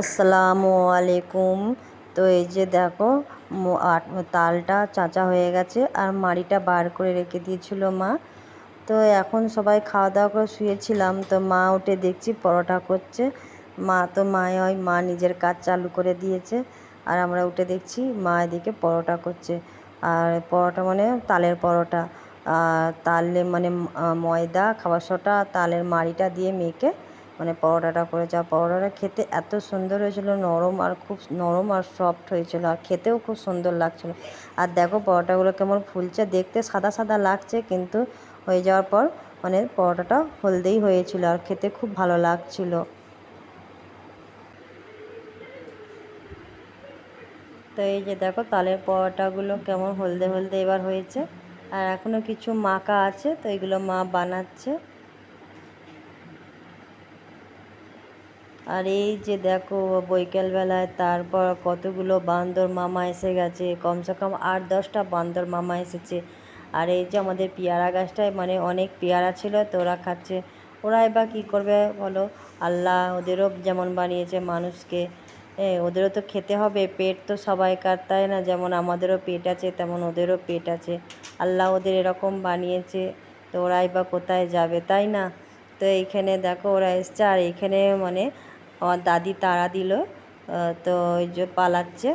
আসসালামু আলাইকুম। তো এই যে দেখো তালটা চাচা হয়ে গেছে আর মাড়িটা বার করে রেখে দিয়েছিল মা। তো এখন সবাই খাওয়া দাওয়া করে শুয়েছিলাম, তো মা উঠে দেখছি পরোটা করছে। মা তো মা ওই মা নিজের কাজ চালু করে দিয়েছে আর আমরা উঠে দেখছি মা এদিকে পরোটা করছে। আর পরোটা মানে তালের পরোটা। আর তালে মানে ময়দা, খাবার সোটা, তালের মাড়িটা দিয়ে মেখে মানে পরোটাটা করেছে আর পরোটাটা খেতে এত সুন্দর হয়েছিল, নরম আর খুব নরম আর সফট হয়েছিল আর খেতেও খুব সুন্দর লাগছিল। আর দেখো পরোটাগুলো কেমন ফুলছে, দেখতে সাদা সাদা লাগছে কিন্তু হয়ে যাওয়ার পর মানে পরোটাটা হলদেই হয়েছিল আর খেতে খুব ভালো লাগছিল। তো এই যে দেখো তালের পরোটাগুলো কেমন হলদে হলদে এবার হয়েছে। আর এখনও কিছু মাখা আছে, তো এগুলো মা বানাচ্ছে। আর এই যে দেখো বৈকালবেলায় তারপর কতগুলো বান্দর মামা এসে গেছে। কমসে কম আট দশটা বান্দর মামা এসেছে। আর এই যে আমাদের পেয়ারা গাছটায় মানে অনেক পেয়ারা ছিল তো ওরা খাচ্ছে। ওরা এবার কী করবে বলো? আল্লাহ ওদেরও যেমন বানিয়েছে মানুষকে। এ, ওদেরও তো খেতে হবে পেট তো সবাইকার তাই না? যেমন আমাদেরও পেট আছে তেমন ওদেরও পেট আছে। আল্লাহ ওদের এরকম বানিয়েছে তো ওরাই বা কোথায় যাবে তাই না? তো এইখানে দেখো ওরা এসছে আর এইখানে মানে আমার দাদি তাড়া দিল তো ওই যে পালাচ্ছে।